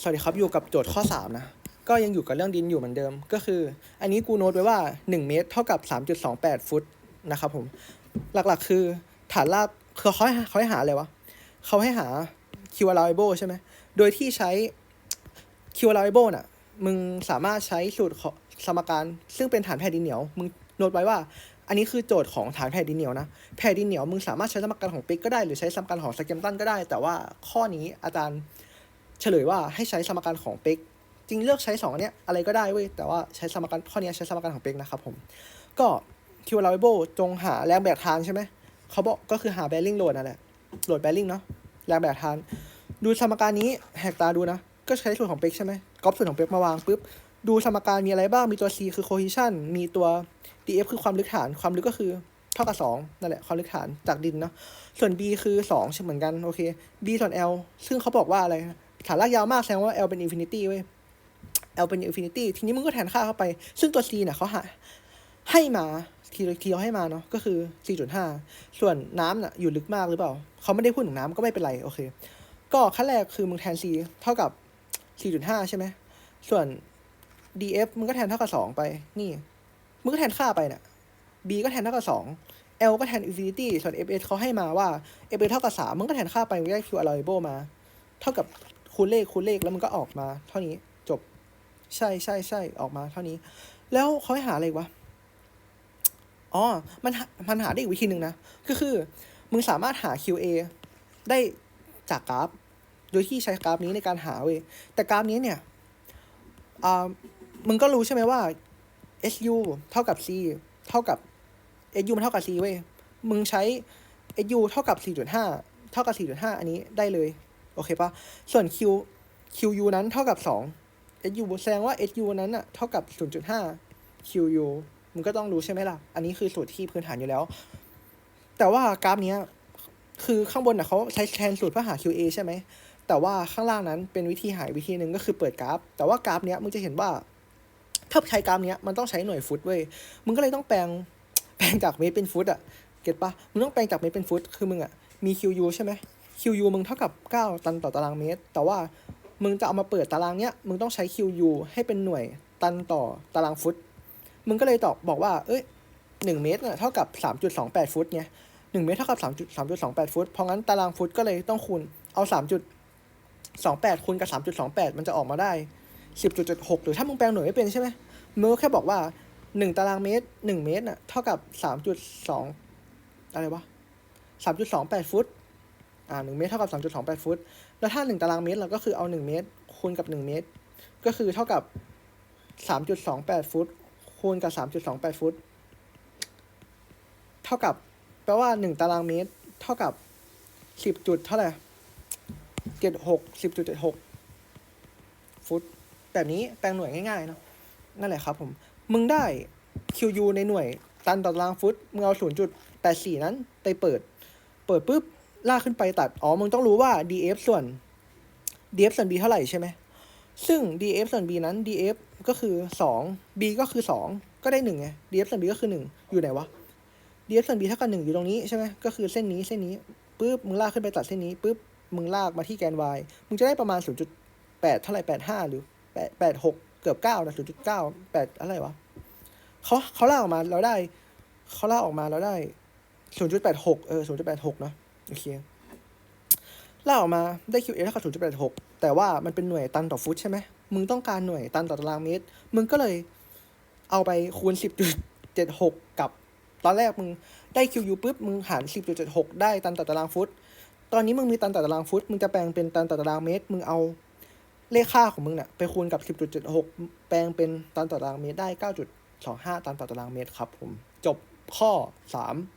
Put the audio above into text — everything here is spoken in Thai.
สวัสดีครับอยู่กับโจทย์ข้อ 3 นะ ก็ยังอยู่กับเรื่องดินอยู่เหมือนเดิม ก็คือ อันนี้กูโน้ตไว้ว่า 1 เมตรเท่ากับ 3.28 ฟุตนะครับผม หลักๆคือฐานรากคือเขาให้เขาให้หาอะไรวะเขาให้หา q allowable ใช่ไหม โดยที่ใช้ q allowable น่ะ มึงสามารถใช้สูตรสมการ ซึ่งเป็นฐานแผ่นดินเหนียว มึงโน้ตไว้ว่า อันนี้คือโจทย์ของฐานแผ่นดินเหนียวนะ แผ่นดินเหนียวมึงสามารถใช้สมการของปิกก็ได้ หรือใช้สมการของสเกมตันก็ได้ แต่ว่าข้อนี้อาจารย์ เฉลยว่าให้ใช้สมการของเป็กจริงเลือกใช้สองอันเนี้ยอะไรก็ได้เว้ยแต่ว่าใช้สมการข้อนี้ใช้สมการของเป็กนะครับผม ก็คิวลาเวโบจงหาแรงแบกทานใช่ไหมเขาบอกก็คือหาแบริ่งโหลดนั่นแหละโหลดแบริ่งเนาะแรงแบกทาน ดูสมการนี้แหกตาดูนะ ก็ใช้สูตรของเป็กใช่ไหมก๊อปสูตรของเป็กมาวางปุ๊บดูสมการมีอะไรบ้าง มีตัว c คือ cohesion มีตัว df คือความลึกฐาน ความลึกก็คือเท่ากับ 2 นั่นแหละ ความลึกฐานจากดินเนาะ ส่วน b คือ2ใช่นเหมือนกัน โอเค b ส่วน l ซึ่งเขาบอกว่าอะไร ฐานรากยาวมากแสดงว่า L เป็นอินฟินิตี้เว้ย L เป็นอินฟินิตี้ทีนี้มึงก็แทนค่าเข้าไป ซึ่งตัว C เนี่ยเขาหาให้มาทีทีเขาให้มาเนาะก็คือ 4.5 ส่วนน้ำน่ะอยู่ลึกมากหรือเปล่า เขาไม่ได้พูดถึงน้ำก็ไม่เป็นไร โอเค ก็ขั้นแรกคือมึงแทน C เท่ากับ 4.5 ใช่ไหม ส่วน df มึงก็แทนเท่ากับ 2 ไป นี่ มึงก็แทนค่าไปน่ะ b ก็แทนเท่ากับ 2 L ก็แทน infinity ส่วน fs เขาให้มาว่า fs เท่ากับ 3 มึงก็แทนค่าไปมึงได้ q allowable มา เท่ากับ คูณเลขคูณเลขแล้วมันก็ออกมาเท่านี้จบ ใช่ใช่ใช่ออกมาเท่านี้ แล้วเขาหาอะไรวะอ๋อมันมันหาได้อีกวิธีหนึ่งนะก็คือ มึงสามารถหา QA ได้จากกราฟ โดยที่ใช้กราฟนี้ในการหาเว้ยแต่กราฟนี้เนี่ยอ่ามึงก็รู้ใช่ไหมว่า SU เท่ากับ C เท่ากับ SU มันเท่ากับ C เว้ย มึงใช้ SU เท่ากับ 4.5 เท่ากับ 4.5 อันนี้ได้เลย โอเคปะส่วน Q QU นั้นเท่ากับ2 SU แสดงว่า SU นั้นอะเท่ากับ 0.5 QU มึงก็ต้องรู้ใช่ไหมล่ะ อันนี้คือสูตรที่พื้นฐานอยู่แล้ว แต่ว่ากราฟเนี้ยคือข้างบนอะเขาใช้แทนสูตรเพื่อหา QA ใช่ไหม แต่ว่าข้างล่างนั้นเป็นวิธีหายวิธีหนึ่งก็คือเปิดกราฟ แต่ว่ากราฟเนี้ยมึงจะเห็นว่า ถ้าใช้กราฟเนี้ยมันต้องใช้หน่วยฟุตเว้ย มึงก็เลยต้องแปลงแปลงจากเมตรเป็นฟุตอะเก็ตปะมึงต้องแปลงจากเมตรเป็นฟุต คือมึงอะมี QU ใช่ไหม QU มึงเท่ากับ 9 ตันต่อตารางเมตร แต่ว่ามึงจะเอามาเปิดตารางเนี้ย มึงต้องใช้ QU ให้เป็นหน่วยตันต่อตารางฟุต มึงก็เลยตอบบอกว่า เอ้ย1เมตรน่ะเท่ากับ 3.28 ฟุตไง1เมตรเท่ากับ 3.3.28 ฟุต เพราะงั้นตารางฟุตก็เลยต้องคูณ เอา 3.28 คูณกับ 3.28 มันจะออกมาได้ 10.76 หรือถ้ามึงแปลงหน่วยไม่เป็นใช่ไหมมึงก็แค่บอกว่า 1 ตารางเมตร 1 เมตรน่ะเท่ากับ 3.2 อะไรวะ 3.28 ฟุต อ่าหนึ่งเมตรเท่ากับสามจุดสองแปดฟุต แล้วถ้าหนึ่งตารางเมตรเราก็คือเอาหนึ่งเมตร คูณกับหนึ่งเมตร ก็คือเท่ากับสามจุดสองแปดฟุต คูณกับสามจุดสองแปดฟุต เท่ากับ แปลว่าหนึ่งตารางเมตร เท่ากับสิบจุดเท่าไหร่เจ็ดหกสิบจุดเจ็ดหกฟุต แบบนี้แปลงหน่วยง่ายๆเนาะ นั่นแหละครับผม มึงได้ QU ในหน่วยตันต่อตารางฟุต มึงเอาศูนย์จุดแปดสี่นั้นไปเปิด เปิดปุ๊บ ลากขึ้นไปตัด อ๋อ มึงต้องรู้ว่า df ส่วน df ส่วน b เท่าไหร่ใช่ไหม ซึ่ง df ส่วน b นั้น df ก็คือสอง b ก็คือสองก็ได้หนึ่งไง df ส่วน b ก็คือหนึ่งอยู่ไหนวะ df ส่วน b เท่ากับหนึ่งอยู่ตรงนี้ใช่ไหมก็คือเส้นนี้เส้นนี้ปุ๊บ มึงลากขึ้นไปตัดเส้นนี้ปุ๊บ มึงลากมาที่แกน y มึงจะได้ประมาณ 0.8 เท่าไหร่ 85 หรือ 8 86 เกือบ9นะ0.9 8อะไรวะเขาเขาลากออกมาเราได้เขาลากออกมาเราได้ 0.86 เออ 0.86 เนาะ โอเคลาออกมาได้ QA เท่ากับ0.86แต่ว่ามันเป็นหน่วยตันต่อฟุตใช่ไหมมึงต้องการหน่วยตันต่อตารางเมตร มึงก็เลยเอาไปคูณ10.76กับ ตอนแรกมึงได้ QU ปุ๊บมึงหาร10.76ได้ตันต่อตารางฟุต ตอนนี้มึงมีตันต่อตารางฟุต มึงจะแปลงเป็นตันต่อตารางเมตร มึงเอาเลขค่าของมึงเนี่ยไปคูณกับ10.76แปลงเป็นตันต่อตารางเมตรได้9.25ตันต่อตารางเมตรครับผมจบข้อ3